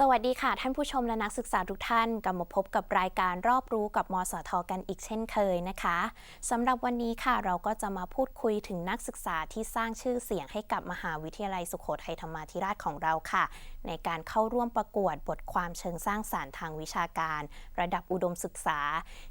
สวัสดีค่ะ ท่านผู้ชมและนักศึกษาทุกท่านกลับมาพบกับรายการรอบรู้กับมสทกันอีกเช่นเคยนะคะสำหรับวันนี้ค่ะเราก็จะมาพูดคุยถึงนักศึกษาที่สร้างชื่อเสียงให้กับมหาวิทยาลัยสุโขทัยธรรมาธิราชของเราค่ะ ในการเข้าร่วมประกวดบทความเชิงสร้างสารรค์ทางวิชาการ ระดับอุดมศึกษา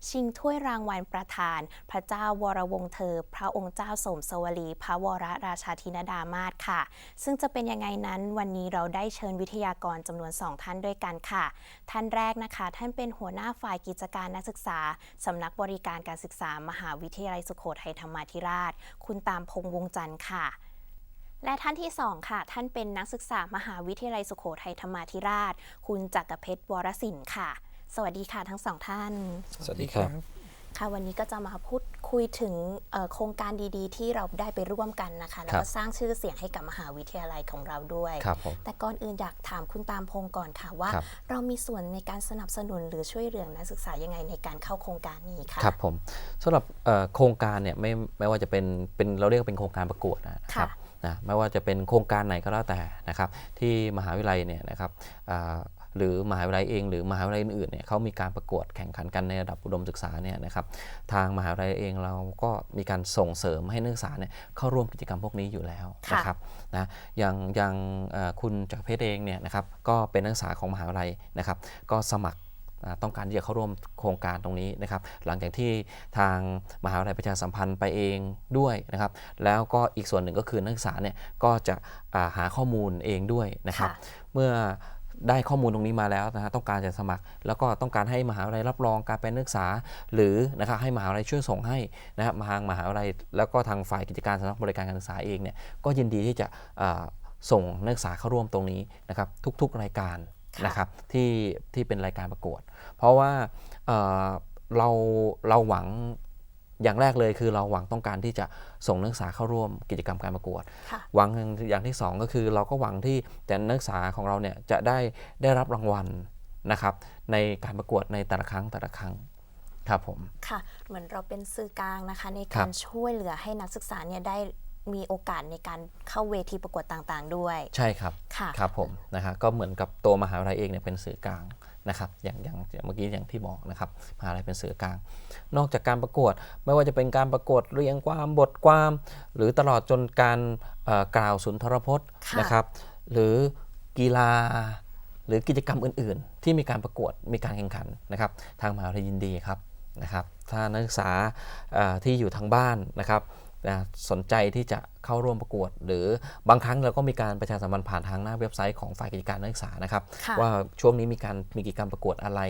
ชิงถ้วยรางวัลประธาน พระเจ้าวรวงเธอ พระองค์เจ้าสมสวลี พระวรราชาธินดามาศค่ะ ซึ่งจะเป็นยังไงนั้นวันนี้เราได้เชิญวิทยากรจำนวน 2 ท่านด้วยกันค่ะ ท่านแรกนะคะ ท่านเป็นหัวหน้าฝ่ายกิจการนักศึกษาสำนักบริการการศึกษามหาวิทยาลัยสุโขทัยธรรมาธิราช คุณตามพงวงจันทร์ค่ะ และท่านที่ 2 ค่ะ ท่านเป็นนักศึกษามหาวิทยาลัยสุโขทัยธรรมาธิราช คุณจักรเพชรวรสินค่ะ สวัสดีค่ะทั้งสองท่าน สวัสดีครับ ค่ะวันนี้ก็จะมาพูดคุยถึงเอ่อโครงการดีๆ ที่เราได้ไปร่วมกันนะคะ แล้วครัก็บสร้างชื่อเสียงให้กับมหาวิทยาลัยของเราด้วยครับผมแต่ก่อนอื่นอยากถามคุณตามพงศ์ก่อนค่ะว่าครับเรามีส่วนในการสนับสนุนหรือช่วยเหลือนักศึกษายังไงในการเข้าโครงการนี้คะครับผมสำหรับเอ่อโครงการเนี่ยไม่ไม่ว่าจะเป็นเป็นเราเรียกว่าเป็นโครงการประกวดนะครัค่ะบ นะไม่ว่าจะเป็นโครงการไหนก็แล้วแต่นะครับ ที่มหาวิทยาลัยเนี่ยนะครับอ่าหรือมหาวิทยาลัยเองหรือมหาวิทยาลัยอื่นๆเนี่ยเขามีการประกวดแข่งขันกันในระดับอุดมศึกษาเนี่ยนะครับทางมหาวิทยาลัยเองเราก็มีการส่งเสริมให้นักศึกษาเนี่ยเข้าร่วมกิจกรรมพวกนี้อยู่แล้วค่ะนะครับนะอย่างอย่างเอ่อคุณจักรเพชรเองเนี่ยนะครับก็เป็นนักศึกษาของมหาวิทยาลัยนะครับ ก็สมัครอ่า ต้องการที่จะเข้าร่วมโครงการตรงนี้นะครับ หลังจากที่ทางมหาวิทยาลัยประชาสัมพันธ์ไปเองด้วยนะครับ แล้วก็อีกส่วนหนึ่งก็คือนักศึกษาเนี่ยก็จะอ่าหาข้อมูลเองด้วยนะครับค่ะเมื่อได้ข้อมูลตรงนี้มาแล้วนะฮะต้องการจะสมัคร แล้วก็ต้องการให้มหาวิทยาลัยรับรองการเป็นนักศึกษา หรือนะครับให้มหาวิทยาลัยช่วยส่งให้นะครับทางมหาวิทยาลัยแล้วก็ทางฝ่ายกิจการสำนักบริการการศึกษาเองเนี่ยก็ยินดีที่จะอ่าส่งนักศึกษาเข้าร่วมตรงนี้นะครับทุก ๆ รายการค่ะ นะครับที่ที่เป็นรายการประกวด เพราะว่าเอ่อเราเราหวังอย่างแรกเลยคือเราหวังต้องการที่จะส่งนักศึกษาเข้าร่วมกิจกรรมการประกวดค่ะหวังอย่างที่สองก็คือเราก็หวังที่แต่นักศึกษาของเราเนี่ยจะได้ได้รับรางวัลนะครับในการประกวดในแต่ละครั้งแต่ละครั้งครับผมค่ะเหมือนเราเป็นสื่อกลางนะคะในครัการบช่วยเหลือให้นักศึกษาเนี่ยได้ มีโอกาสในการเข้าเวทีประกวดต่างๆ ด้วย ใช่ครับค่ะ ครับผมนะฮะก็เหมือนกับตัวมหาวิทยาลัยเองเนี่ยเป็นสื่อกลางนะครับอย่างอย่างอย่างเมื่อกี้อย่างที่บอกนะครับมหาวิทยาลัยเป็นสื่อกลาง นอกจากการประกวดไม่ว่าจะเป็นการประกวดเรียงความบทความ หรือตลอดจนการเอ่อกล่าวสุนทรพจน์ค่ะนะครับหรือกีฬาหรือกิจกรรมอื่น ๆ ที่มีการประกวดมีการแข่งขันนะครับ ทางมหาวิทยาลัยยินดีครับนะครับถ้านักศึกษาเอ่อที่อยู่ทางบ้านนะครับ นะสนใจที่จะเข้าร่วมประกวด หรือบางครั้งเราก็มีการประชาสัมพันธ์ผ่านทางหน้าเว็บไซต์ของฝ่ายกิจการนักศึกษานะครับค่ะว่าช่วงนี้มีการมีกิจกรรมประกวดอะไร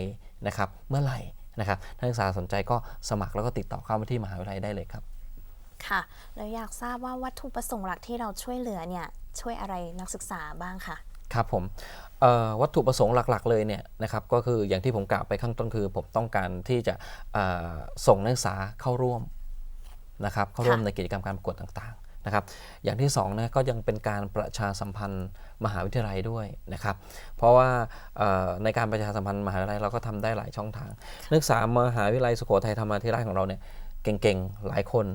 นะครับเมื่อไหร่นะครับนักศึกษาสนใจก็สมัครแล้วก็ติดต่อเข้ามาที่มหาวิทยาลัยได้เลยครับค่ะแล้วอยากทราบว่าวัตถุประสงค์หลักที่เราช่วยเหลือเนี่ยช่วยอะไรนักศึกษาบ้างคะครับผมเอ่อวัตถุประสงค์หลักๆ เลยเนี่ยนะครับก็คืออย่างที่ผมกล่าวไปข้างต้นคือ ผมต้องการที่จะเอ่อส่งนักศึกษาเข้าร่วม นะครับเข้าร่วมค่ะในกิจกรรมการประกวดต่างๆนะครับ อย่างที่สองนะก็ยังเป็นการประชาสัมพันธ์มหาวิทยาลัยด้วยนะครับ เพราะว่าเอ่อในการประชาสัมพันธ์มหาวิทยาลัยเราก็ทำได้หลายช่องทาง นักศึกษามหาวิทยาลัยสุโขทัยธรรมาธิราชของเราเนี่ยเก่งๆหลายคน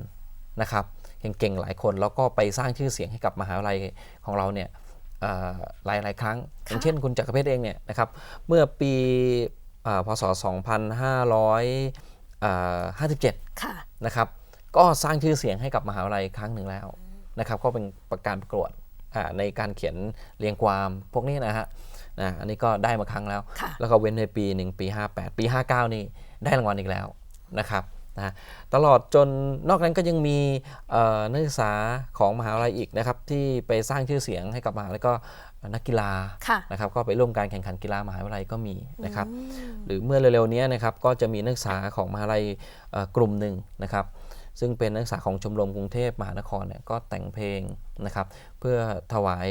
นะครับเก่งๆหลายคนแล้วก็ไปสร้างชื่อเสียงให้กับมหาวิทยาลัยของเราเนี่ยเอ่อหลายหลายๆครั้ง อย่างเช่นคุณจักรเพชรเองเนี่ยนะครับเมื่อปีเอ่อพศ 2557ค่ะนะครับ ก็สร้างชื่อเสียงให้กับมหาวิทยาลัยครั้งหนึ่งแล้วนะครับก็เป็นประการประกวดอ่าในการเขียนเรียงความพวกนี้นะฮะนะอันนี้ก็ได้มาครั้งแล้วค่ะแล้วก็เว้นในปีหนึ่งปี 58 ปี 59 นี่ได้รางวัลอีกแล้วนะครับนะตลอดจนนอกนั้นก็ยังมีเอ่อนักศึกษาของมหาวิทยาลัยอีกนะครับที่ไปสร้างชื่อเสียงให้กับมหาวิทยาลัยก็นักกีฬาค่ะนะครับก็ไปร่วมการแข่งขันกีฬามหาวิทยาลัยก็มีนะครับอืมหรือเมื่อเร็วๆนี้นะครับก็จะมีนักศึกษาของมหาลัยเอ่อกลุ่มหนึ่งนะครับ ซึ่งเป็นนักศึกษาของชมรมกรุงเทพมหานครเนี่ยก็แต่งเพลงนะครับเพื่อถวาย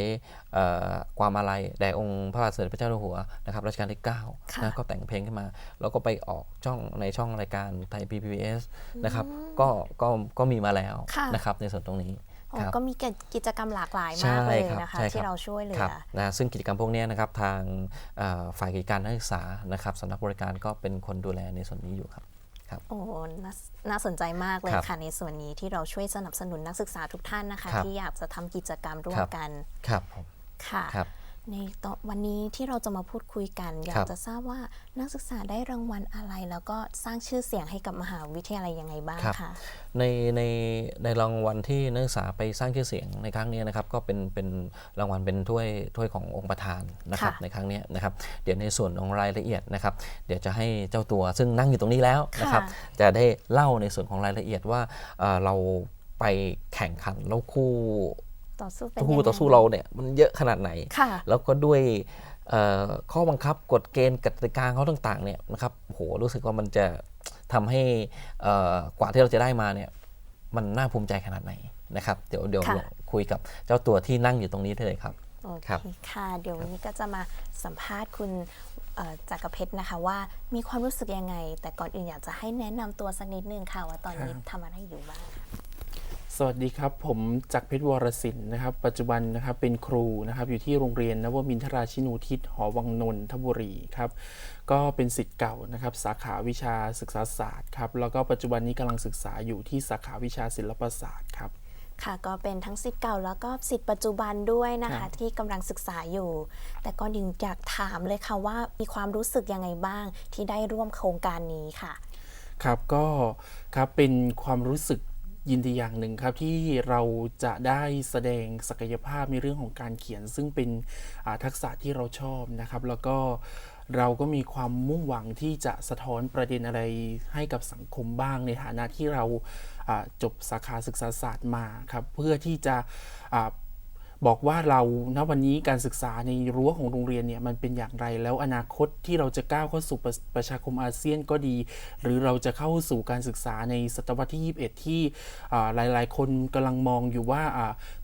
เอ่อความอาลัยแด่องค์พระบาทสมเด็จพระเจ้าอยู่หัวนะครับรัชกาลที่9ค่ะนะก็แต่งเพลงขึ้นมา แล้วก็ไปออกช่องในช่องรายการไทย PBS นะครับก็ก็ก็มีมาแล้วค่ะนะครับในส่วนตรงนี้โอ้ครับก็มีกิจกรรมหลากหลายใช่มากเลยครับนะคะใช่ครับที่เราช่วยเหลืคอรับนะซึ่งกิจกรรมพวกเนี้ยนะครับทางเอ่อฝ่ายกิจการนักศึกษานะครับสำนักบริการก็เป็นคนดูแลในส่วนนี้อยู่ครับ โอ้น่าน่าสนใจมากเลยครับค่ะในส่วนนี้ที่เราช่วยสนับสนุนนักศึกษาทุกท่านนะคะครับที่อยากจะทำกิจกรรมร่วคมรับกันครับผมค่ะครับ ในตอนวันนี้ที่เราจะมาพูดคุยกัน อยาครักบจะทราบว่านักศึกษาได้รางวัลอะไร แล้วก็สร้างชื่อเสียงให้กับมหาวิทยาลัยยังไงบ้างครับคะในในในรางวัลที่นักศึกษาไปสร้างชื่อเสียงในครั้งนี้นะครับก็เป็นเป็นรางวัลเป็นถ้วยถ้วยขององค์ประธานนะครับค่ะในครั้งนี้นะครับเดี๋ยวในส่วนของรายละเอียดนะครับ เดี๋ยวจะให้เจ้าตัวซึ่งนั่งอยู่ตรงนี้แล้วนะครับค่ะจะได้เล่าในส่วนของรายละเอียดว่าเอ่อเราไปแข่งขันแล้วคู่ ต่อสู้เป็นคู่ยังไงต่อสู้เราเนี่ยมันเยอะขนาดไหนค่ะแล้วก็ด้วยเอ่อข้อบังคับกฎเกณฑ์กติกาเขาต่างๆเนี่ยนะครับโหรู้สึกว่ามันจะทำให้เอ่อกว่าที่เราจะได้มาเนี่ยมันน่าภูมิใจขนาดไหนนะครับ เดี๋ยวเดี๋ยวค่ะลองคุยกับเจ้าตัวที่นั่งอยู่ตรงนี้ได้เลยครับโอเคครับค่ะ เดี๋ยววันนี้ก็จะมาสัมภาษณ์คุณเอ่อจักรเพชรนะคะว่ามีความรู้สึกยังไง แต่ก่อนอื่นอยากจะให้แนะนำตัวสักนิดนึงค่ะว่าตอนนี้ครับทำอะไรอยู่บ้าง สวัสดีครับ ผมจักรเพชรวรศิลป์นะครับ ปัจจุบันนะครับเป็นครูนะครับอยู่ที่โรงเรียนนวมินทราชินูทิศหอวังนนทบุรีครับก็เป็นสิทธิ์เก่านะครับสาขาวิชาศึกษาศาสตร์ครับแล้วก็ปัจจุบันนี้กำลังศึกษาอยู่ที่สาขาวิชาศิลปศาสตร์ครับค่ะก็เป็นทั้งสิทธิ์เก่าแล้วก็สิทธิ์ปัจจุบันด้วยนะครัคะบที่กำลังศึกษาอยู่ แต่ก่อนอื่นอยากถามเลยค่ะว่ามีความรู้สึกยังไงบ้างที่ได้ร่วมโครงการนี้ค่ะครับก็ครับเป็นความรู้สึก ยินดีอย่างหนึ่งครับที่เราจะได้แสดงศักยภาพในเรื่องของการเขียน ซึ่งเป็นทักษะที่เราชอบนะครับ แล้วก็เราก็มีความมุ่งหวังที่จะสะท้อนประเด็นอะไรให้กับสังคมบ้างในฐานะที่เราจบสาขาศึกษาศาสตร์มาครับเพื่อที่จะ บอกว่าเราณวันนี้การศึกษาในรั้วของโรงเรียนเนี่ยมันเป็นอย่างไรแล้วอนาคตที่เราจะก้าวเข้าสู่ประประชาคมอาเซียนก็ดี หรือเราจะเข้าสู่การศึกษาในศตวรรษที่ 21 ที่อ่าหลาย ๆ คนกำลังมองอยู่ว่า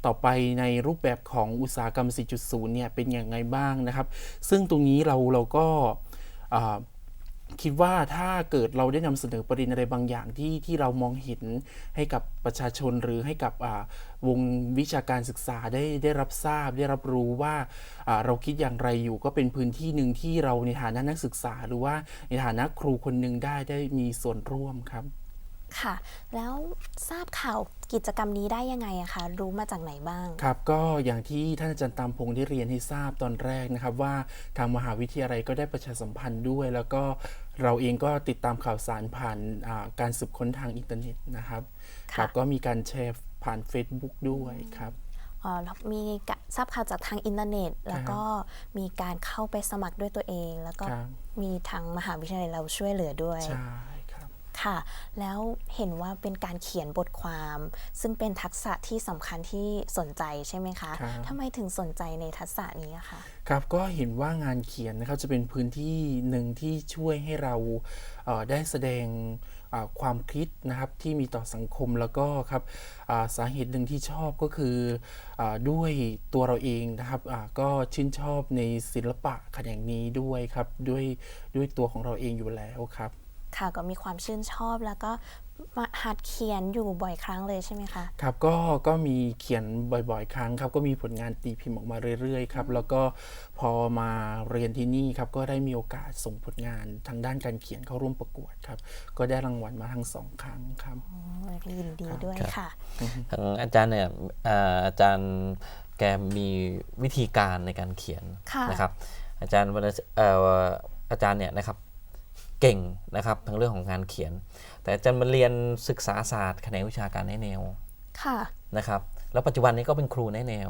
ต่อไปในรูปแบบของอุตสาหกรรม 4.0 เนี่ยเป็นอย่างไรบ้างนะครับ ซึ่งตรงนี้เราเราก็ คิดว่าถ้าเกิดเราได้นำเสนอประเด็นอะไรบางอย่างที่ที่เรามองเห็นให้กับประชาชนหรือให้กับวงวิชาการศึกษาได้ได้รับทราบ ได้รับรู้ว่าเราคิดอย่างไรอยู่ก็เป็นพื้นที่หนึ่งที่เราในฐานะนักศึกษา หรือว่าในฐานะครูคนหนึ่งได้ได้มีส่วนร่วมครับ ค่ะ แล้วทราบข่าวกิจกรรมนี้ได้ยังไงอะคะรู้มาจากไหนบ้าง ครับ ก็อย่างที่ท่านอาจารย์ตามพงศ์ได้เรียนให้ทราบตอนแรกนะครับ ว่าทางมหาวิทยาลัยก็ได้ประชาสัมพันธ์ด้วย แล้วก็เราเองก็ติดตามข่าวสารผ่านอ่าการสืบค้นทางอินเทอร์เน็ตนะครับค่ะครับก็มีการแชร์ผ่าน Facebook ด้วยครับอ๋อแล้วมีกะทราบข่าวจากทางอินเทอร์เน็ต แล้วก็มีการเข้าไปสมัครด้วยตัวเอง แล้วก็ครับมีทางมหาวิทยาลัยเราช่วยเหลือด้วยใช่ ครับค่ะ แล้วเห็นว่าเป็นการเขียนบทความ ซึ่งเป็นทักษะที่สำคัญที่สนใจใช่ไหมคะครับ ทำไมถึงสนใจในทักษะนี้อะคะครับก็เห็นว่างานเขียนนะครับจะเป็นพื้นที่หนึ่งที่ช่วยให้เราเอ่อได้แสดงอ่าความคิดนะครับที่มีต่อสังคมแล้วก็ครับอ่าสาเหตุหนึ่งที่ชอบก็คืออาด้วยตัวเราเองนะครับอ่าก็ชื่นชอบในศิลปะแขนงนี้ด้วยครับด้วยด้วยตัวของเราเองอยู่แล้วครับ ค่ะก็มีความชื่นชอบแล้วก็มาหัดเขียนอยู่บ่อยครั้งเลยใช่ไหมคะครับก็ก็มีเขียนบ่อยๆ ครั้งครับก็มีผลงานตีพิมพ์ออกมาเรื่อยๆครับแล้วก็พอมาเรียนที่นี่ครับก็ได้มีโอกาสส่งผลงานทางด้านการเขียนเข้าร่วมประกวดครับก็ได้รางวัลมาทั้งสองครั้งครับอ๋อยินดีด้วยครับค่ะทางอาจารย์เนี่ยเอ่ออาจารย์แกมีวิธีการในการเขียนค่ะนะครับ อาจารย์วรรณเอ่ออาจารย์เนี่ยนะครับ เก่งนะครับทั้งเรื่องของงานเขียน แต่อาจารย์มาเรียนศึกษาศาสตร์แขนงวิชาการแนแนวค่ะนะครับ แล้วปัจจุบันนี้ก็เป็นครูแนแนว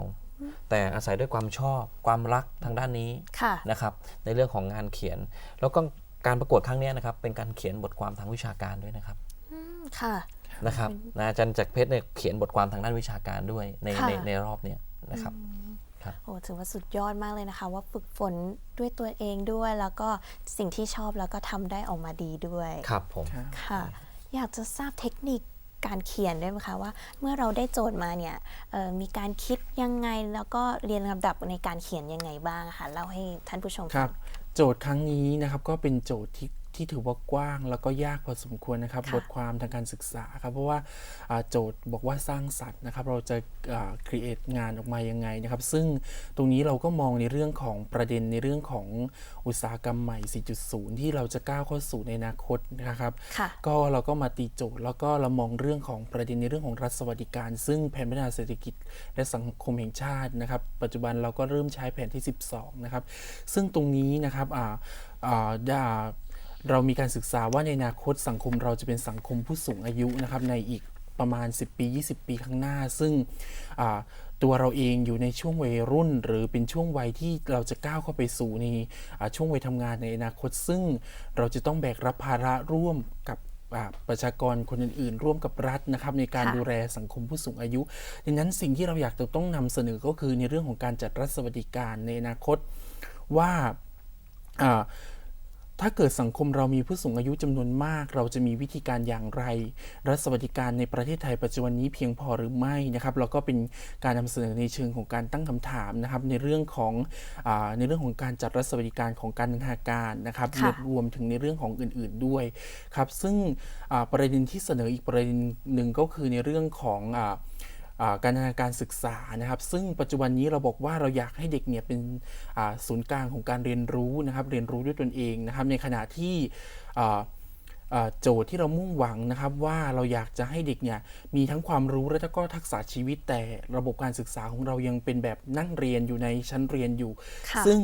แต่อาศัยด้วยความชอบความรักทางด้านนี้ค่ะนะครับ ในเรื่องของงานเขียน แล้วก็การประกวดครั้งเนี้ยนะครับ เป็นการเขียนบทความทางวิชาการด้วยนะครับอืมค่ะนะครับนะอาจารย์จักรเพชรเนี่ยเขียนบทความทางด้านวิชาการด้วยในค่ะในในรอบเนี้ยนะครับ โอ้ถือว่าสุดยอดมากเลยนะคะ ว่าฝึกฝนด้วยตัวเองด้วย แล้วก็สิ่งที่ชอบแล้วก็ทำได้ออกมาดีด้วยครับผมค่ะ อยากจะทราบเทคนิคการเขียนได้ไหมคะว่า เมื่อเราได้โจทย์มาเนี่ยเอ่อมีการคิดยังไงแล้วก็เรียนลำดับในการเขียนยังไงบ้างคะเล่าให้ท่านผู้ชมครัฟับงโจทย์ครั้งนี้นะครับก็เป็นโจทย์ที่ ที่ถือว่ากว้างแล้วก็ยากพอสมควรนะครับค่ะบทความทางการศึกษาครับ เพราะว่าอ่าโจทย์บอกว่าสร้างสรรค์นะครับ เราจะครีเอทงานออกมายังไงนะครับ ซึ่งตรงนี้เราก็มองในเรื่องของประเด็นในเรื่องของอุตสาหกรรมใหม่ 4.0 ที่เราจะก้าวเข้าสู่ในอนาคตนะครับค่ะก็เราก็มาตีโจทย์ แล้วก็เรามองเรื่องของประเด็นในเรื่องของรัฐสวัสดิการ ซึ่งแผนพัฒนาเศรษฐกิจ และสังคมแห่งชาตินะครับ ปัจจุบันเราก็เริ่มใช้แผนที่ 12 นะครับ ซึ่งตรงนี้นะครับอ่าอ่าได้ เรามีการศึกษาว่าในอนาคตสังคมเราจะเป็นสังคมผู้สูงอายุนะครับในอีกประมาณ 10 ปี 20 ปีข้างหน้า ซึ่งอ่าตัวเราเองอยู่ในช่วงวัยรุ่น หรือเป็นช่วงวัยที่เราจะก้าวเข้าไปสู่ในอ่าช่วงวัยทำงานในอนาคต ซึ่งเราจะต้องแบกรับภาระร่วมกับอ่าประชากรคนอื่น ๆ ร่วมกับรัฐนะครับ ในการค่ะดูแลสังคมผู้สูงอายุดังนั้นสิ่งที่เราอยากจะต้องนำเสนอก็คือในเรื่องของการจัดรัฐสวัสดิการในอนาคตว่าอ่า ถ้าเกิดสังคมเรามีผู้สูงอายุจำนวนมาก เราจะมีวิธีการอย่างไร รัฐสวัสดิการในประเทศไทยปัจจุบันนี้เพียงพอหรือไม่นะครับแล้วก็เป็นการนำเสนอในเชิงของการตั้งคำถามนะครับในเรื่องของอาในเรื่องของการจัดรัฐสวัสดิการของการนันทนาการนะครับค่ะรวมถึงในเรื่องของอื่น ๆด้วยครับซึ่งอ่าประเด็นที่เสนออีกประเด็นหนึ่งก็คือในเรื่องของอ่าอ่า การนานการศึกษานะครับ ซึ่งปัจจุบันนี้เราบอกว่าเราอยากให้เด็กเนี่ยเป็นศูนย์กลางของการเรียนรู้นะครับ เรียนรู้ด้วยตนเองนะครับ ในขณะที่ โจทย์ที่เรามุ่งหวังนะครับว่าเราอยากจะให้เด็กเนี่ยมีทั้งความรู้และก็ทักษะชีวิต แต่ระบบการศึกษาของเรายังเป็นแบบนั่งเรียนอยู่ในชั้นเรียนอยู่ค่ะซึ่ง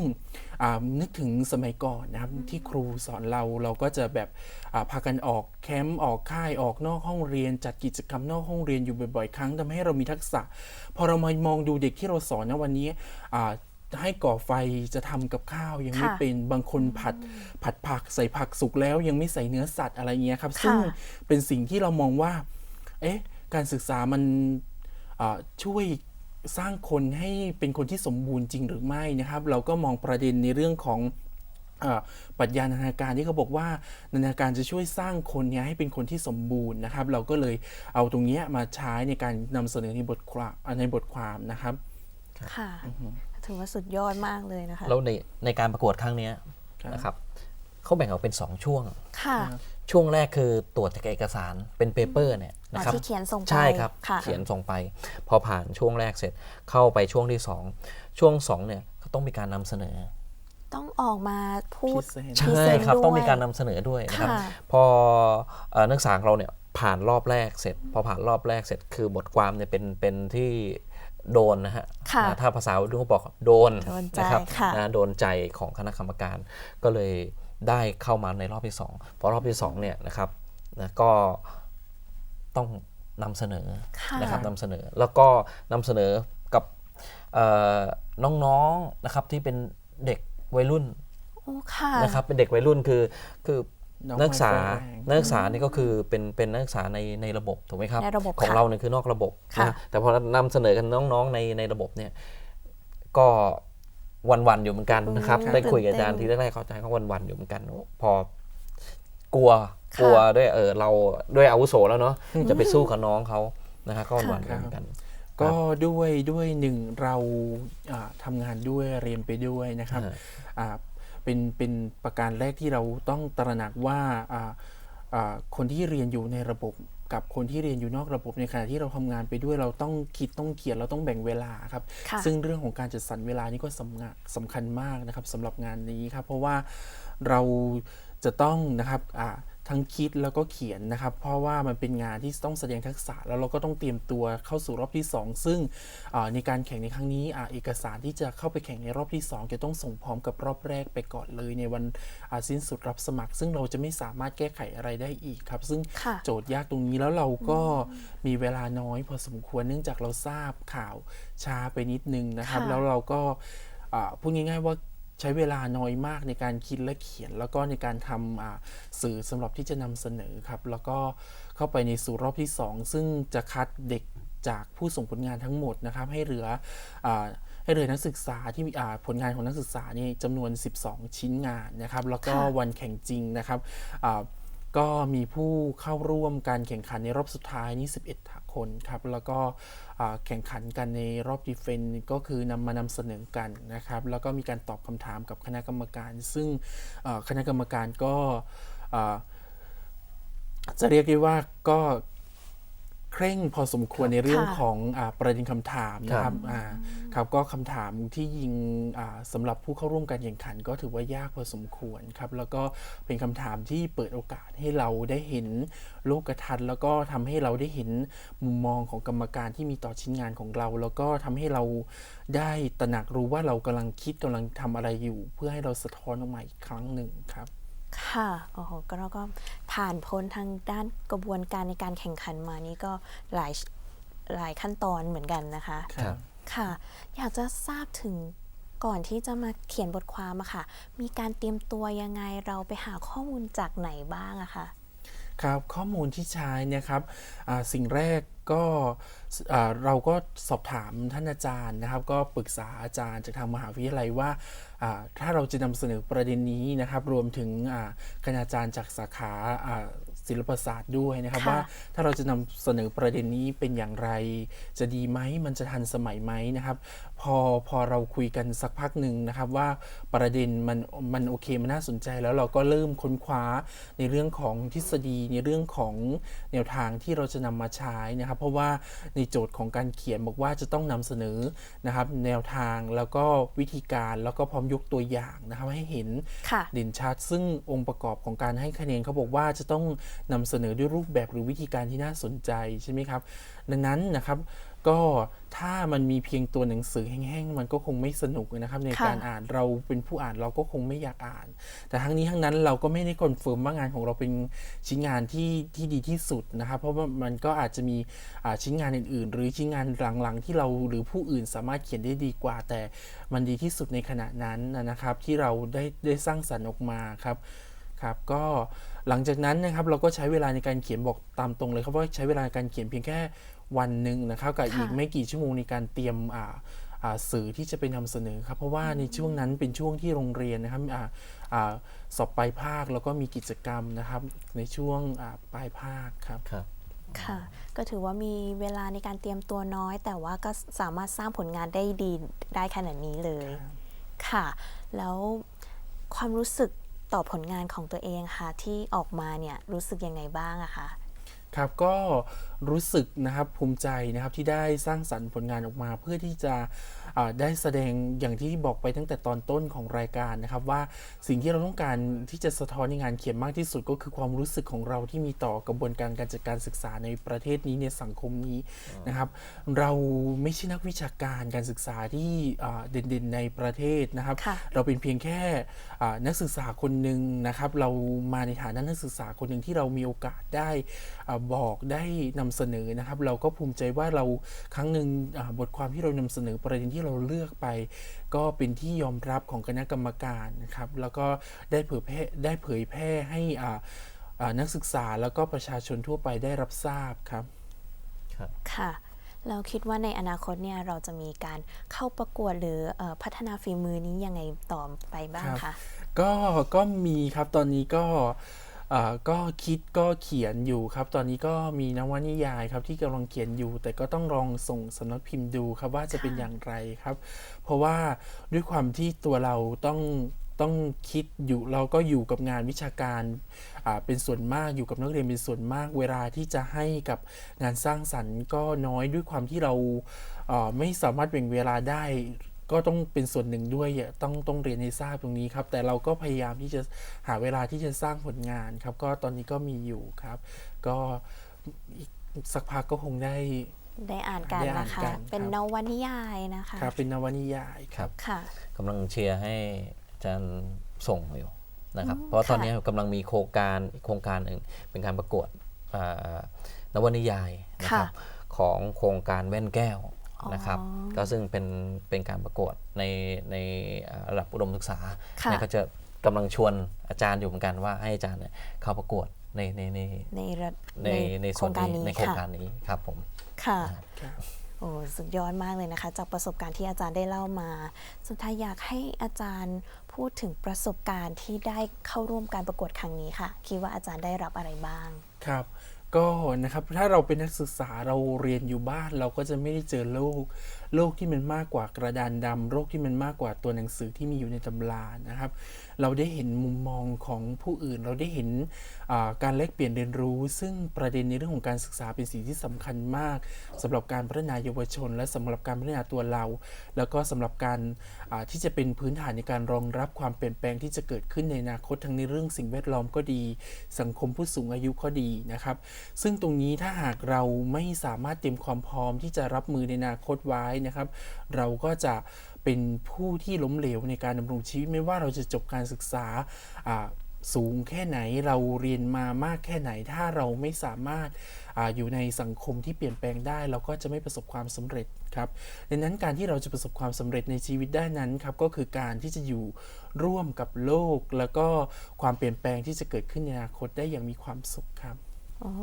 อ่านึกถึงสมัยก่อนนะครับที่ครูสอนเราเราก็จะแบบอ่าพากันออกแคมป์ออกค่ายออกนอกห้องเรียน จัดกิจกรรมนอกห้องเรียนอยู่บ่อยๆ ครั้งทำให้เรามีทักษะ พอเรามามองดูเด็กที่เราสอนนะวันนี้อ่า ให้ก่อไฟจะทำกับข้าวยังไม่ค่ะเป็นบางคนผัดผัดผักใส่ผักสุกแล้วยังไม่ใส่เนื้อสัตว์อะไรเงี้ยครับค่ะซึ่งเป็นสิ่งที่เรามองว่า เอ๊ะการศึกษามันอ่าช่วยสร้างคนให้เป็นคนที่สมบูรณ์จริงหรือไม่นะครับ เราก็มองประเด็นในเรื่องของอาปรัชญานานาการที่เขาบอกว่านานาการจะช่วยสร้างคนเนี้ยให้เป็นคนที่สมบูรณ์นะครับ เราก็เลยเอาตรงเนี้ยมาใช้ในการนำเสนอในบทความอ่าในบทความนะครับ ค่ะ ถือว่าสุดยอดมากเลยนะคะ แล้วในในการประกวดครั้งเนี้ยครับนะครับเขาแบ่งออกเป็น 2 ช่วง ค่ะ ช่วงแรกคือตรวจจากเอกสารเป็นเปเปอร์เนี่ยอ๋อนะครับที่เขียนส่งไปใช่ครับค่ะเขียนส่งไป พอผ่านช่วงแรกเสร็จเข้าไปช่วงที่ 2 ช่วง2เนี่ยก็ต้องมีการนำเสนอ ต้องออกมาพูด Present ใช่ present ครับ ต้องด้วยมีการนำเสนอด้วยนะครับค่ะพอเอ่อนักศึกษาของเราเนี่ยผ่านรอบแรกเสร็จ พอผ่านรอบแรกเสร็จคือบทความเนี่ยเป็นเป็นที่ โดนนะฮะค่ะนะถ้าภาษาดูเขาบอกโดนโดนใจนะครับค่ะ นะโดนใจของคณะกรรมการก็เลยได้เข้ามาในรอบที่สองพอรอบที่สองเนี่ยนะครับนะก็ต้องนำเสนอค่ะ นะครับนำเสนอแล้วก็นำเสนอกับเอ่อน้องๆนะครับที่เป็นเด็กวัยรุ่น โอ้ค่ะ นะครับเป็นเด็กวัยรุ่นคือคือ น้องนักศึกษาไม้แรงนักศึกษานี่ก็คือเป็นเป็นนักศึกษาในในระบบถูกไหมครับ ในระบบของค่ะเราเนี่ยคือนอกระบบค่ะ นะแต่พอนำเสนอกันน้องๆในในระบบเนี่ยก็วันๆอยู่เหมือนกันนะครับอืมได้คุยกับอาจารย์ตื่ทีนเต้นแรกๆเขาใจก็วันๆอยู่เหมือนกัน พอกลัวค่ะ กลัวด้วยเออเราด้วยอาวุโสแล้วเนาะจะไปสู้กับน้องเขานะครับก็วันๆอยู่เหมือนกัน ก็ด้วยด้วยหนึ่งเราอ่าทำงานด้วยเรียนไปด้วยนะครับฮะอ่า เป็นเป็นประการแรกที่เราต้องตระหนักว่าอ่าอ่าคนที่เรียนอยู่ในระบบกับคนที่เรียนอยู่นอกระบบในขณะที่เราทำงานไปด้วยเราต้องคิดต้องเขียนเราต้องแบ่งเวลาครับค่ะซึ่งเรื่องของการจัดสรรเวลานี่ก็สำคัญสำคัญมากนะครับสำหรับงานนี้ครับเพราะว่าเราจะต้องนะครับอ่า ทั้งคิดแล้วก็เขียนนะครับ เพราะว่ามันเป็นงานที่ต้องแสดงทักษะ แล้วเราก็ต้องเตรียมตัวเข้าสู่รอบที่ 2 ซึ่งอ่าในการแข่งในครั้งนี้อ่าเอกสารที่จะเข้าไปแข่งในรอบที่ 2 จะต้องส่งพร้อมกับรอบแรกไปก่อนเลย ในวันอ่าสิ้นสุดรับสมัคร ซึ่งเราจะไม่สามารถแก้ไขอะไรได้อีกครับ ซึ่งค่ะโจทย์ยากตรงนี้แล้วเราก็มีเวลาน้อย พอสมควรเนื่องจากเราทราบข่าวช้าไปนิดนึงนะครับค่ะแล้วเราก็อ่าพูดง่าย ๆว่า ใช้เวลาน้อยมากในการคิดและเขียน แล้วก็ในการทำอ่าสื่อสำหรับที่จะนำเสนอครับ แล้วก็เข้าไปในสู่รอบที่ 2 ซึ่งจะคัดเด็กจากผู้ส่งผลงานทั้งหมดนะครับ ให้เหลืออาให้เหลือนักศึกษาที่มีอ่าผลงานของนักศึกษานี่จำนวน 12 ชิ้นงานนะครับ แล้วก็ค่ะวันแข่งจริงนะครับอ่าก็มีผู้เข้าร่วมการแข่งขันในรอบสุดท้ายนี่11 คนครับ แล้วก็อ่า แข่งขันกันในรอบดีเฟนต์ก็คือนำมานำเสนอกันนะครับ แล้วก็มีการตอบคำถามกับคณะกรรมการ ซึ่งคณะกรรมการก็จะเรียกได้ว่าก็ เคร่งพอสมควรในเรื่องค่ะของอาประเด็นคำถามนะคครัรับบอ่าครับก็คำถามที่ยิงอ่าสำหรับผู้เข้าร่วมการแข่งขัน ก็ถือว่ายากพอสมควรครับแล้วก็เป็นคำถามที่เปิดโอกาสให้เราได้เห็นโลกทัศน์แล้วก็ทำให้เราได้เห็นมุมมองของกรรมการที่มีต่อชิ้นงานของเรา แล้วก็ทำให้เราได้ตระหนักรู้ว่าเรากำลังคิดกำลังทำอะไรอยู่ เพื่อให้เราสะท้อนออกมาอีกครั้งหนึ่งครับ ค่ะ โอ้โห ก็เราก็ผ่านพ้นทางด้านกระบวนการในการแข่งขันมานี่ก็หลายหลายขั้นตอนเหมือนกันนะคะ ครับ ค่ะ อยากจะทราบถึงก่อนที่จะมาเขียนบทความอะค่ะ มีการเตรียมตัวยังไงเราไปหาข้อมูลจากไหนบ้างอะคะ ครับข้อมูลที่ใช้เนะครับอ่าสิ่งแรกก็อ่าเราก็สอบถามท่านอาจารย์นะครับ ก็ปรึกษาอาจารย์จากทางมหาวิทยาลัยว่าอ่าถ้าเราจะนำเสนอประเด็นนี้นะครับ รวมถึงอ่าคณาจารย์จากสาขาอ่าศิลปศาสตร์ด้วยนะครับค่ะว่าถ้าเราจะนำเสนอประเด็นนี้เป็นอย่างไร จะดีไหมมันจะทันสมัยไหมนะครับ พอพอเราคุยกันสักพักหนึ่งนะครับว่าประเด็นมันมันโอเคมันน่าสนใจแล้วเราก็เริ่มค้นคว้าในเรื่องของทฤษฎีในเรื่องของแนวทางที่เราจะนำมาใช้นะครับ เพราะว่าในโจทย์ของการเขียนบอกว่าจะต้องนำเสนอนะครับ แนวทางแล้วก็วิธีการแล้วก็พร้อมยกตัวอย่างนะครับให้เห็นค่ะเด่นชัด ซึ่งองค์ประกอบของการให้คะแนนเขาบอกว่าจะต้องนำเสนอด้วยรูปแบบหรือวิธีการที่น่าสนใจใช่ไหมครับ ดังนั้นนะครับ ก็ถ้ามันมีเพียงตัวหนังสือแห้งๆ มันก็คงไม่สนุกนะครับ ในค่ะการอ่านเราเป็นผู้อ่านเราก็คงไม่อยากอ่าน แต่ทั้งนี้ทั้งนั้นเราก็ไม่ได้คอนเฟิร์มว่างานของเราเป็นชิ้นงานที่ที่ดีที่สุดนะครับ เพราะว่ามันก็อาจจะมีอ่าชิ้นงานอื่น ๆ หรือชิ้นงานหลังๆ ที่เราหรือผู้อื่นสามารถเขียนได้ดีกว่า แต่มันดีที่สุดในขณะนั้นนะครับ ที่เราได้ได้สร้างสรรค์ออกมาครับครับก็หลังจากนั้นนะครับเราก็ใช้เวลาในการเขียนบอกตามตรงเลยครับว่าใช้เวลาในการเขียนเพียงแค่ วันหนึ่งนะครับกับค่ะอีกไม่กี่ชั่วโมงในการเตรียมอ่าอ่าสื่อที่จะไปนำเสนอครับเพราะว่าในช่วงนั้นเป็นช่วงที่โรงเรียนนะครับอ่าอ่าสอบปลายภาคแล้วก็มีกิจกรรมนะครับในช่วงอ่าปลายภาคครับครับค่ะ ก็ถือว่ามีเวลาในการเตรียมตัวน้อย แต่ว่าก็สามารถสร้างผลงานได้ดีได้ขนาดนี้เลยค่ะ แล้วความรู้สึกต่อผลงานของตัวเองค่ะที่ออกมาเนี่ยรู้สึกยังไงบ้างอะคะครับก็ รู้สึกนะครับภูมิใจนะครับที่ได้สร้างสรรค์ผลงานออกมา เพื่อที่จะอ่าได้แสดงอย่างที่บอกไปตั้งแต่ตอนต้นของรายการนะครับว่าสิ่งที่เราต้องการที่จะสะท้อนในงานเขียนมากที่สุดก็คือความรู้สึกของเราที่มีต่อกระบวนการการจัดการศึกษาในประเทศนี้ในสังคมนี้นะครับ เราไม่ใช่นักวิชาการการศึกษาที่อ่าเด่นๆในประเทศนะครับค่ะเราเป็นเพียงแค่อ่านักศึกษาคนหนึ่งนะครับ เรามาในฐานะนักศึกษาคนหนึ่งที่เรามีโอกาสได้อ่าบอกได้นำเสนอนะครับ เราก็ภูมิใจว่าเราครั้งหนึ่งอ่าบทความที่เรานำเสนอประเด็นที่เราเลือกไป ก็เป็นที่ยอมรับของคณะกรรมการนะครับ แล้วก็ได้เผยแพร่ได้เผยแพร่ให้อ่าอ่านักศึกษาแล้วก็ประชาชนทั่วไปได้รับทราบครับค่ะเราคิดว่าในอนาคตเนี่ยเราจะมีการเข้าประกวดหรือเออพัฒนาฝีมือนี้ยังไงต่อไปบ้างครัคะบก็ก็มีครับตอนนี้ก็เอ่อ ก็คิดก็เขียนอยู่ครับ ตอนนี้ก็มีนวนิยายครับที่กำลังเขียนอยู่ แต่ก็ต้องลองส่งสำนักพิมพ์ดูครับว่าจะเป็นอย่างไรครับ เพราะว่าด้วยความที่ตัวเราต้องต้องคิดอยู่เราก็อยู่กับงานวิชาการเป็นส่วนมากอยู่กับนักเรียนเป็นส่วนมาก เวลาที่จะให้กับงานสร้างสรรค์ก็น้อยด้วยความที่เราไม่สามารถแบ่งเวลาได้ ก็ต้องเป็นส่วนหนึ่งด้วยอะต้องต้องเรียนให้ทราบตรงนี้ครับ แต่เราก็พยายามที่จะหาเวลาที่จะสร้างผลงานครับ ก็ตอนนี้ก็มีอยู่ครับ ก็อีกสักพักก็คงได้ได้อ่านกันได้อ่านนะคะกันเป็นครับนวนิยายนะคะครับเป็นนวนิยายครับค่ะกำลังเชียร์ให้อาจารย์ส่งอยู่นะครับอืมเพราะตอนค่ะนี้กำลังมีโครงการอีกโครงการหนึ่งเป็นการประกวดอ่านวนิยายนะครับของโครงการแว่นแก้ว นะครับอ๋อก็ซึ่งเป็นเป็นการประกวดในในอ่าระดับอุดมศึกษาค่ะเนี่ยก็จะกำลังชวนอาจารย์อยู่เหมือนกันว่าให้อาจารย์เนี่ยเข้าประกวดในในในในระในในโคส่รวนงการนี้นี้ในโครงค่ะการนี้ครับผมค่ะครับโอ้สุดยอดมากเลยนะคะ จากประสบการณ์ที่อาจารย์ได้เล่ามา สุดท้ายอยากให้อาจารย์พูดถึงประสบการณ์ที่ได้เข้าร่วมการประกวดครั้งนี้ค่ะ คิดว่าอาจารย์ได้รับอะไรบ้างครับ ก็นะครับถ้าเราเป็นนักศึกษาเราเรียนอยู่บ้านเราก็จะไม่ได้เจอโลก โลกที่มันมากกว่ากระดานดำโลกที่มันมากกว่าตัวหนังสือที่มีอยู่ในตำรานะครับ เราได้เห็นมุมมองของผู้อื่น เราได้เห็นการแลกเปลี่ยนเรียนรู้ ซึ่งประเด็นในเรื่องของการศึกษาเป็นสิ่งที่สำคัญมากสำหรับการพัฒนาเยาวชน และสำหรับการพัฒนาตัวเรา แล้วก็สำหรับการที่จะเป็นพื้นฐานในการรองรับความเปลี่ยนแปลงที่จะเกิดขึ้นในอนาคตทั้งในเรื่องสิ่งแวดล้อมก็ดี สังคมผู้สูงอายุก็ดีนะครับ ซึ่งตรงนี้ถ้าหากเราไม่สามารถเตรียมความพร้อมที่จะรับมือในอนาคตไว้นะครับ เราก็จะเป็นผู้ที่ล้มเหลวในการดำรงชีวิตไม่ว่าเราจะจบการศึกษาสูงแค่ไหนเราเรียนมามากแค่ไหน ถ้าเราไม่สามารถออยู่ในสังคมที่เปลี่ยนแปลงได้ เราก็จะไม่ประสบความสำเร็จครับดังนั้นการที่เราจะประสบความสำเร็จในชีวิตได้นั้นครับก็คือการที่จะอยู่ร่วมกับโลก แล้วก็ความเปลี่ยนแปลงที่จะเกิดขึ้นในอนาคตได้อย่างมีความสุขครับ โอ้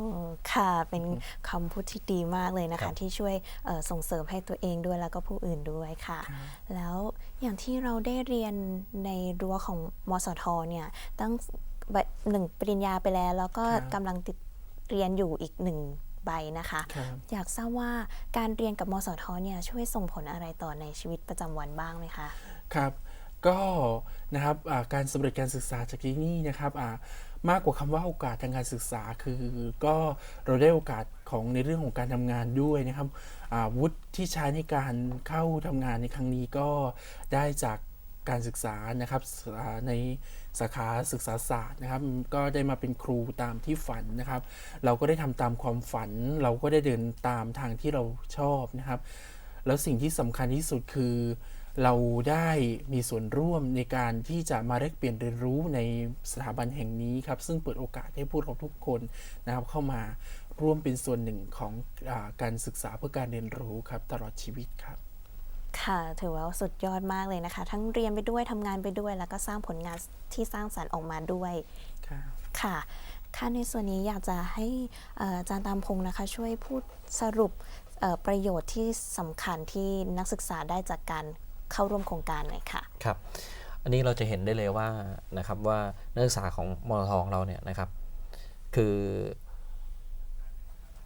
ค่ะ เป็นคำพูดที่ดีมากเลยนะครัคะ บที่ช่วยเอ่อส่งเสริมให้ตัวเองด้วยแล้วก็ผู้อื่นด้วยค่ะ แล้วอย่างที่เราได้เรียนในรั้วของมสทเนี่ยตั้งใบหนึ่งปริญญาไปแล้ว แล้วก็ครับ กำลังติดเรียนอยู่อีกหนึ่งใบนะคะ ครับ อยากทราบว่าการเรียนกับมสทเนี่ยช่วยส่งผลอะไรต่อในชีวิตประจำวันบ้างไหมคะ ครับก็นะครับอ่าการสำเร็จการศึกษาจากที่นี่นะครับอ่า มากกว่าคำว่าโอกาสทางการศึกษา คือก็เราได้โอกาสของในเรื่องของการทำงานด้วยนะครับวุฒิที่ใช้ในการเข้าทำงานในครั้งนี้ก็ได้จากการศึกษานะครับในสาขาศึกษาศาสตร์นะครับ ก็ได้มาเป็นครูตามที่ฝันนะครับ เราก็ได้ทำตามความฝัน เราก็ได้เดินตามทางที่เราชอบนะครับ แล้วสิ่งที่สำคัญที่สุดคือ เราได้มีส่วนร่วมในการที่จะมาแลกเปลี่ยนเรียนรู้ในสถาบันแห่งนี้ครับ ซึ่งเปิดโอกาสให้พวกเราทุกคนนะครับเข้ามาร่วมเป็นส่วนหนึ่งของอาการศึกษาเพื่อการเรียนรู้ครับตลอดชีวิตครับ ค่ะ ถือว่าสุดยอดมากเลยนะคะ ทั้งเรียนไปด้วยทำงานไปด้วย แล้วก็สร้างผลงานที่สร้างสรรค์ออกมาด้วยครับค่ะค่ะในส่วนนี้อยากจะให้เอ่ออาจารย์ตามพงศ์นะคะ ช่วยพูดสรุปเอ่อประโยชน์ที่สำคัญที่นักศึกษาได้จากการ เข้าร่วมโครงการหน่อยค่ะครับ อันนี้เราจะเห็นได้เลยว่านะครับว่านักศึกษาของมอทองเราเนี่ยนะครับ คือ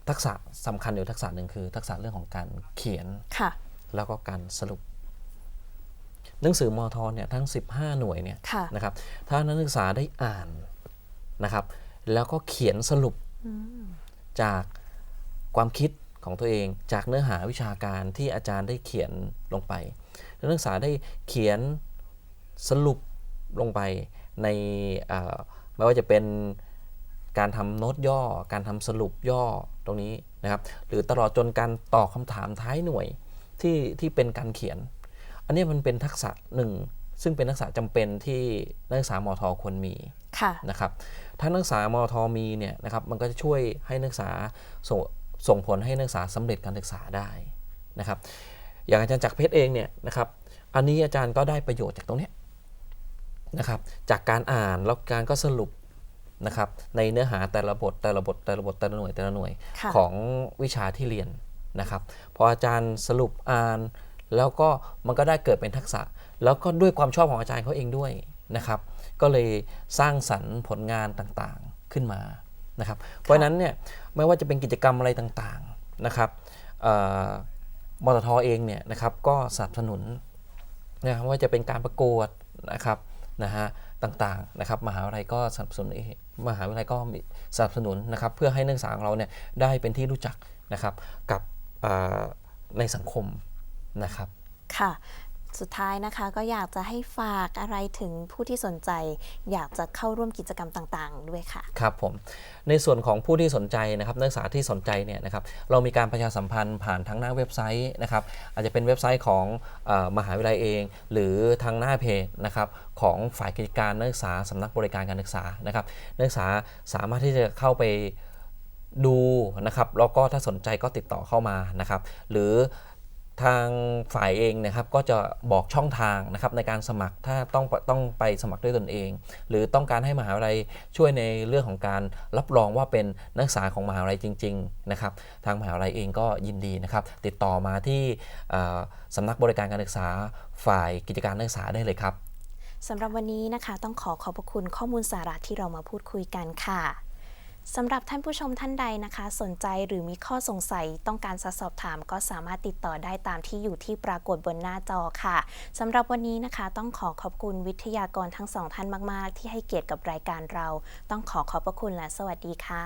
ทักษะสำคัญอยู่ทักษะหนึ่งคือ ทักษะเรื่องของการเขียนค่ะ แล้วก็การสรุป หนังสือมอทอเนี่ยทั้ง 15 หน่วยเนี่ยค่ะนะครับ ถ้านักศึกษาได้อ่านนะครับ แล้วก็เขียนสรุปจากความคิดของตัวเอง จากเนื้อหาวิชาการที่อาจารย์ได้เขียนลงไปแล้ว นักศึกษาได้เขียนสรุปลงไปในเอ่อไม่ว่าจะเป็นการทำโน้ตย่อ การทำสรุปย่อตรงนี้นะครับ หรือตลอดจนการตอบคำถามท้ายหน่วยที่ที่เป็นการเขียน อันนี้มันเป็นทักษะหนึ่งซึ่งเป็นทักษะจำเป็นที่นักศึกษามทควรมีค่ะนะครับ ถ้านักศึกษามทมีเนี่ยนะครับ มันก็จะช่วยให้นักศึกษาส่งส่งผลให้นักศึกษาสำเร็จการศึกษาได้นะครับ อย่างอาจารย์จักรเพชรเองเนี่ยนะครับ อันนี้อาจารย์ก็ได้ประโยชน์จากตรงเนี้ยนะครับ จากการอ่านแล้วการก็สรุปนะครับในเนื้อหาแต่ละบทแต่ละบทแต่ละบทแต่ละหน่วยแต่ละหน่วยค่ะของวิชาที่เรียนนะครับ พออาจารย์สรุปอ่าน แล้วก็มันก็ได้เกิดเป็นทักษะ แล้วก็ด้วยความชอบของอาจารย์เขาเองด้วยนะครับ ก็เลยสร้างสรรค์ผลงานต่างๆขึ้นมานะครับ เพราะฉะนั้นเนี่ยไม่ว่าจะเป็นกิจกรรมอะไรต่างๆนะครับเอ่อ มตทอเองเนี่ยนะครับก็สนับสนุนนะครับว่าจะเป็นการประกวดนะครับนะฮะต่างๆนะครับมหาวิทยาลัยก็สนับสนุนมหาวิทยาลัยก็สนับสนุนนะครับเพื่อให้นักศึกษาของเราเนี่ยได้เป็นที่รู้จักนะครับกับในสังคมนะครับค่ะ สุดท้ายนะคะก็อยากจะให้ฝากอะไรถึงผู้ที่สนใจ อยากจะเข้าร่วมกิจกรรมต่างๆ ด้วยค่ะ ครับผมในส่วนของผู้ที่สนใจนะครับนักศึกษาที่สนใจเนี่ยนะครับเรามีการประชาสัมพันธ์ผ่านทั้งหน้าเว็บไซต์นะครับอาจจะเป็นเว็บไซต์ของออมหาวิทยาลัยเอง หรือทางหน้าเพจนะครับของฝ่ายกิจการนักศึกษาสำนักบริการการศึกษานะครับนักศึกษาสามารถที่จะเข้าไปดูนะครับแล้วก็ถ้าสนใจก็ติดต่อเข้ามานะครับ หรือ ทางฝ่ายเองนะครับก็จะบอกช่องทางนะครับในการสมัครถ้าต้องต้องไปสมัครด้วยตนเอง หรือต้องการให้มหาวิทยาลัยช่วยในเรื่องของการรับรองว่าเป็นนักศึกษาของมหาวิทยาลัยจริงๆนะครับทางมหาวิทยาลัยเองก็ยินดีนะครับติดต่อมาที่สำนักบริการการศึกษาฝ่ายกิจการนักศึกษาได้เลยครับสำหรับวันนี้นะคะต้องขอขอบพระคุณข้อมูลสาระที่เรามาพูดคุยกันค่ะ สำหรับท่านผู้ชมท่านใดนะคะ สนใจหรือมีข้อสงสัยต้องการสอบถาม ก็สามารถติดต่อได้ตามที่อยู่ที่ปรากฏบนหน้าจอค่ะสำหรับวันนี้นะคะ ต้องขอขอบคุณวิทยากรทั้งสองท่านมาก ๆ ที่ให้เกียรติกับรายการเรา ต้องขอขอบพระคุณและสวัสดีค่ะ